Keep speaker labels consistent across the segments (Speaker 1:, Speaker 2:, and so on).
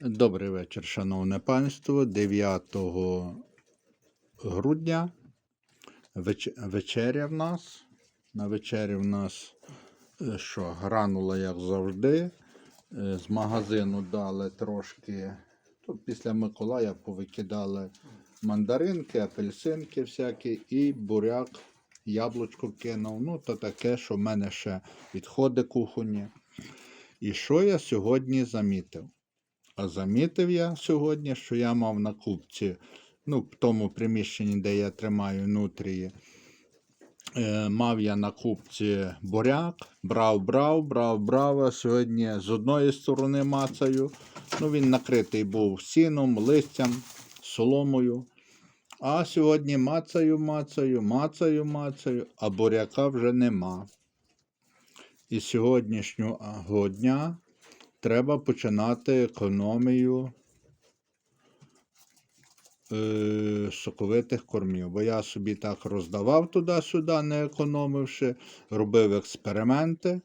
Speaker 1: Добрий вечір, шановне панство. 9 грудня. Веч- Вечеря в нас. На вечері в нас е, що, гранула, як завжди. Е, З магазину дали трошки. Тут після Миколая повикидали мандаринки, апельсинки всякі і буряк, яблучко кинув. Ну, то таке, що в мене ще відходи кухонні. І що я сьогодні замітив? А замітив я сьогодні, що я мав на купці, ну, в тому приміщенні, де я тримаю нутрії, е, мав я на купці буряк, брав, брав, брав, брав. А сьогодні з одної сторони мацаю. Ну, він накритий був сіном, листям, соломою. А сьогодні мацаю, мацаю, мацаю, мацаю, а буряка вже нема. І сьогоднішнього дня треба починати економію е, соковитих кормів. Бо я собі так роздавав туди-сюди, не економивши, робив експерименти.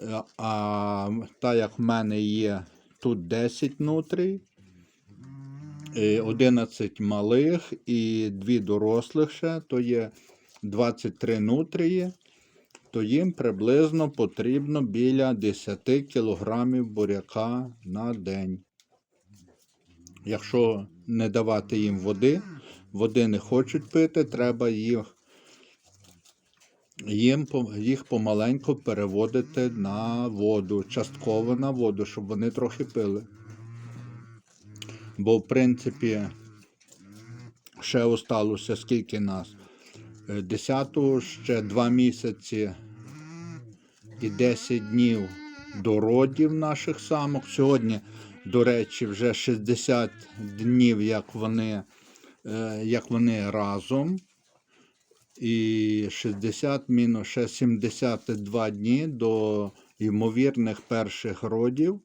Speaker 1: Е, А так як в мене є тут 10 нутрій, е, 11 малих і 2 дорослих ще, то є 23 нутрії то їм приблизно потрібно біля 10 кілограмів буряка на день. Якщо не давати їм води, води не хочуть пити, треба їх, їм їх помаленьку переводити на воду, частково на воду, щоб вони трохи пили. Бо, в принципі, ще осталося скільки нас? Е, 10 ще 2 місяці і 10 днів до родів наших самок. Сьогодні, до речі, вже 60 днів, як вони, е, як вони разом. І 60 мінус ще 72 дні до ймовірних перших родів.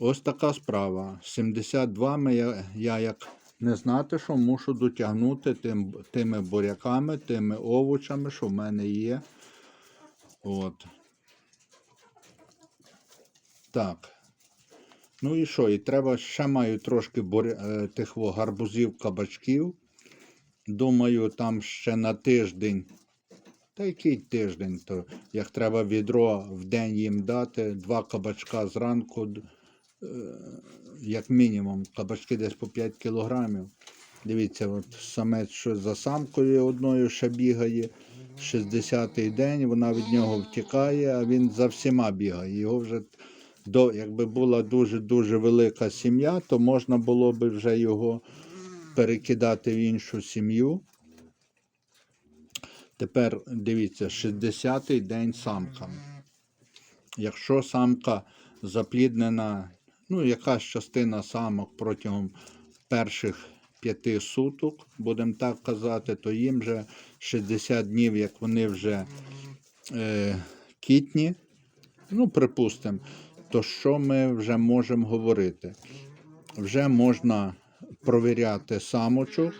Speaker 1: Ось така справа. 72 ми я, я як не знати, що мушу дотягнути тим, тими буряками, тими овочами, що в мене є. От. Так. Ну і що? І треба ще маю трошки буря... е, тих гарбузів, кабачків. Думаю, там ще на тиждень. Та який тиждень, то як треба відро в день їм дати, два кабачка зранку, е, як мінімум, кабачки десь по 5 кілограмів. Дивіться, от самець що за самкою одною ще бігає. 60-й день, вона від нього втікає, а він за всіма бігає. Його вже до, якби була дуже-дуже велика сім'я, то можна було би вже його перекидати в іншу сім'ю. Тепер дивіться, 60-й день самкам. Якщо самка запліднена, ну, якась частина самок протягом перших п'яти суток, будемо так казати, то їм вже 60 днів, як вони вже е, кітні, ну, припустимо, то що ми вже можемо говорити? Вже можна провіряти самочок,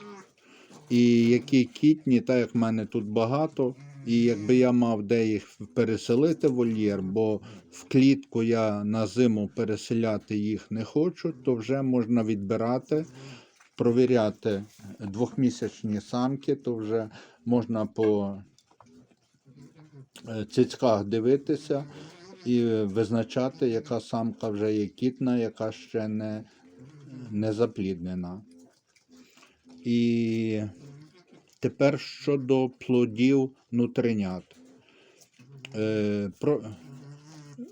Speaker 1: і які кітні, так як в мене тут багато, і якби я мав де їх переселити в вольєр, бо в клітку я на зиму переселяти їх не хочу, то вже можна відбирати, провіряти двохмісячні самки, то вже можна по е, цицьках дивитися і визначати, яка самка вже є кітна, яка ще не, не запліднена. І тепер щодо плодів нутринят. Е, про,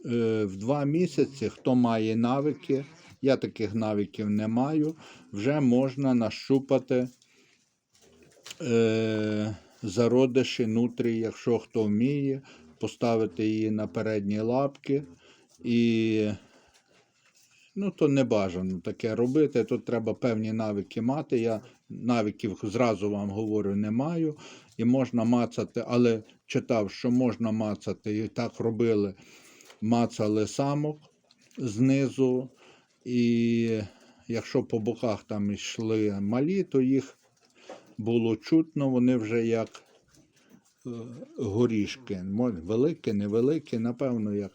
Speaker 1: е, в два місяці, хто має навики, я таких навиків не маю, вже можна нащупати е, зародиші нутрії, якщо хто вміє, поставити її на передні лапки. І ну, то не бажано таке робити. Тут треба певні навики мати. Я навиків зразу вам говорю не маю. І можна мацати, але читав, що можна мацати, і так робили. Мацали самок знизу, і якщо по боках там йшли малі, то їх було чутно, вони вже як горішки. Великі, невеликі, напевно, як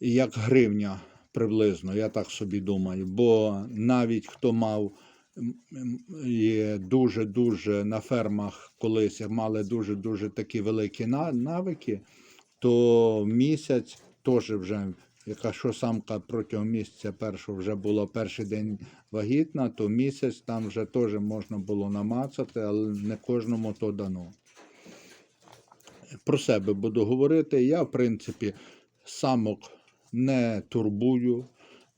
Speaker 1: як гривня приблизно, я так собі думаю. Бо навіть хто мав є дуже-дуже на фермах колись мали дуже-дуже такі великі навики, то місяць теж вже, яка що самка протягом місяця першого вже була перший день вагітна, то місяць там вже теж можна було намацати, але не кожному то дано. Про себе буду говорити. Я, в принципі, самок не турбую,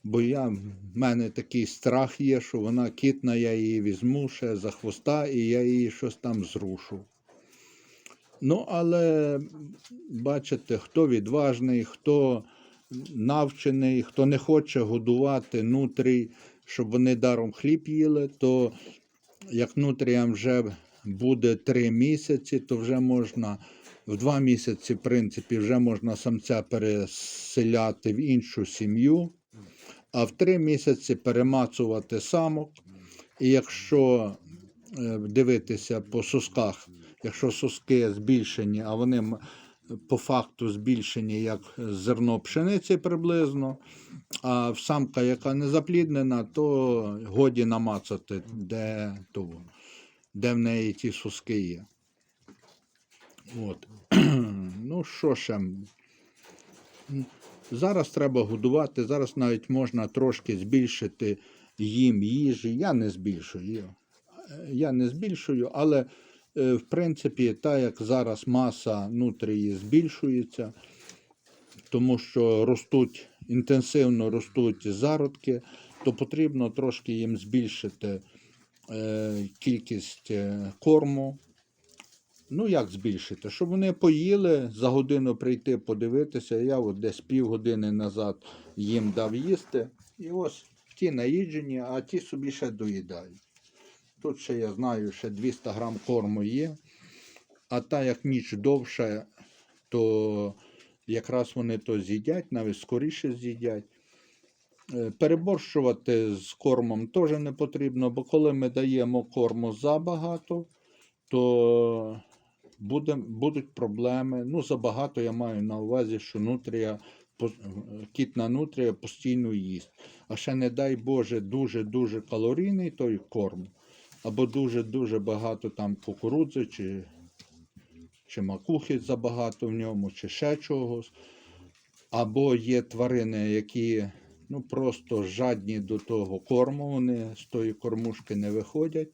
Speaker 1: бо я, в мене такий страх є, що вона кітна, я її візьму ще за хвоста і я її щось там зрушу. Ну, але бачите, хто відважний, хто навчений, хто не хоче годувати нутрій, щоб вони даром хліб їли, то як нутріям вже буде три місяці, то вже можна в два місяці, в принципі, вже можна самця переселяти в іншу сім'ю, а в три місяці перемацувати самок. І якщо е, дивитися по сосках, якщо соски збільшені, а вони по факту збільшені як зерно пшениці приблизно, а в самка, яка не запліднена, то годі намацати, де, того, де в неї ті соски є. От. ну, що ще? Зараз треба годувати, зараз навіть можна трошки збільшити їм їжі. Я не збільшую. Я не збільшую, але в принципі, так як зараз маса нутрії збільшується, тому що ростуть інтенсивно ростуть зародки, то потрібно трошки їм збільшити е, кількість е, корму. Ну, як збільшити? Щоб вони поїли, за годину прийти подивитися. Я от десь півгодини назад їм дав їсти. І ось ті наїджені, а ті собі ще доїдають. Тут ще я знаю, ще 200 грам корму є. А та як ніч довша, то якраз вони то з'їдять, навіть скоріше з'їдять. Е, Переборщувати з кормом теж не потрібно, бо коли ми даємо корму забагато, то буде, будуть проблеми. Ну, забагато я маю на увазі, що нутрія, е, кітна нутрія постійно їсть. А ще, не дай Боже, дуже-дуже калорійний той корм, або дуже-дуже багато там кукурудзи, чи, чи макухи забагато в ньому, чи ще чогось. Або є тварини, які ну, просто жадні до того корму, вони з тої кормушки не виходять,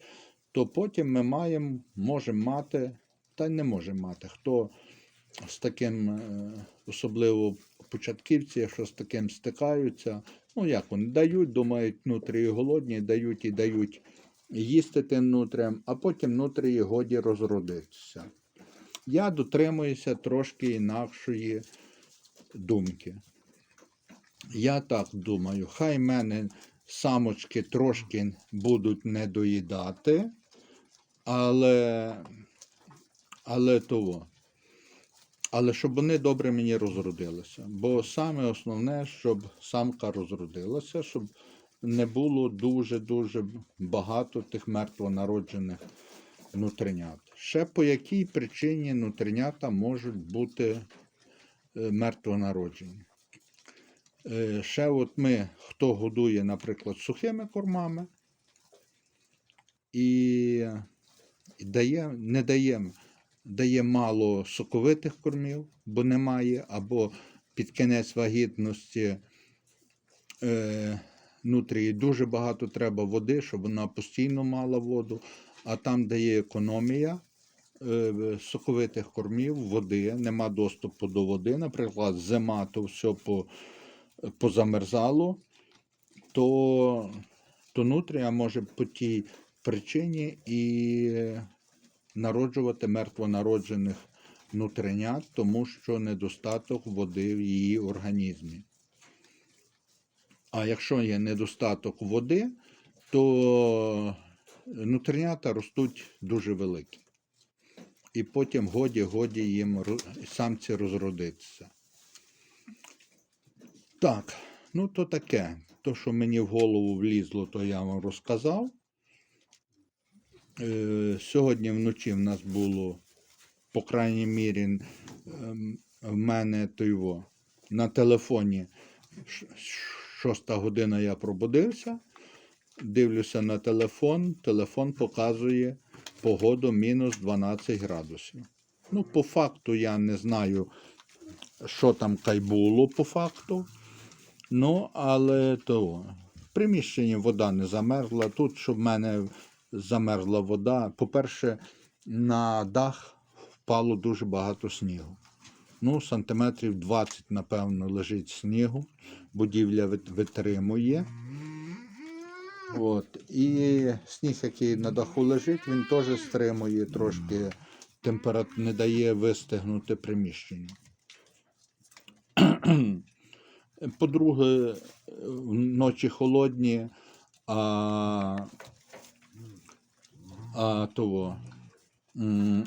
Speaker 1: то потім ми маємо, можемо мати, та й не можемо мати. Хто з таким, е, особливо початківці, якщо з таким стикаються, ну як вони дають, думають, нутрії голодні, дають і дають їсти тим нутріям, а потім нутрії годі розродитися. Я дотримуюся трошки інакшої думки. Я так думаю, хай мене самочки трошки будуть не доїдати, але, але того. Але щоб вони добре мені розродилися. Бо саме основне, щоб самка розродилася, щоб не було дуже-дуже багато тих мертвонароджених нутринят. Ще по якій причині нутринята можуть бути е, мертвонароджені. Е, Ще от ми, хто годує, наприклад, сухими кормами і, дає, не даємо, дає мало соковитих кормів, бо немає, або під кінець вагітності е, нутрії дуже багато треба води, щоб вона постійно мала воду, а там, де є економія, е, соковитих кормів, води, нема доступу до води, наприклад, зима, то все по, позамерзало, то, то нутрія може по тій причині і народжувати мертвонароджених нутринят, тому що недостаток води в її організмі. А якщо є недостаток води, то нутринята ростуть дуже великі. І потім годі-годі їм самці розродитися. Так, ну то таке. То, що мені в голову влізло, то я вам розказав. Е, сьогодні вночі в нас було, по крайній мірі, ем, в мене то його, на телефоні. Шоста година я пробудився. Дивлюся на телефон. Телефон показує погоду мінус 12 градусів. Ну, по факту я не знаю, що там кай було по факту. Ну, але то в приміщенні вода не замерзла. Тут, щоб в мене замерзла вода. По-перше, на дах впало дуже багато снігу. Ну, сантиметрів 20, напевно, лежить снігу. Будівля витримує. От. І сніг, який на даху лежить, він теж стримує трошки температуру, не дає вистигнути приміщенню. По-друге, ночі холодні, а, а, того,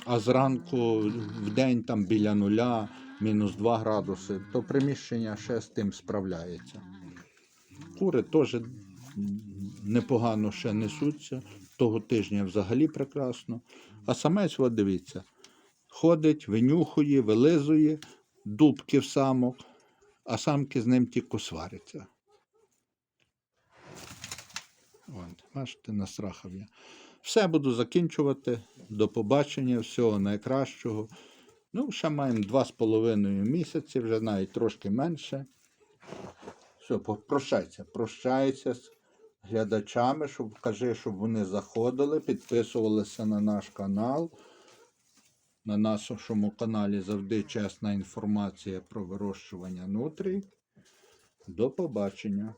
Speaker 1: а зранку в день там біля нуля, мінус 2 градуси, то приміщення ще з тим справляється. Кури теж непогано ще несуться. Того тижня взагалі прекрасно. А самець, от дивіться, ходить, винюхує, вилизує, дубки в самок, а самки з ним тільки сваряться. От, бачите, настрахав я. Все буду закінчувати. До побачення, всього найкращого. Ну, ще маємо два з половиною місяці, вже навіть трошки менше. Все, прощайся, прощайся з глядачами, щоб кажи, щоб вони заходили, підписувалися на наш канал. На нашому каналі завжди чесна інформація про вирощування нутрій. До побачення.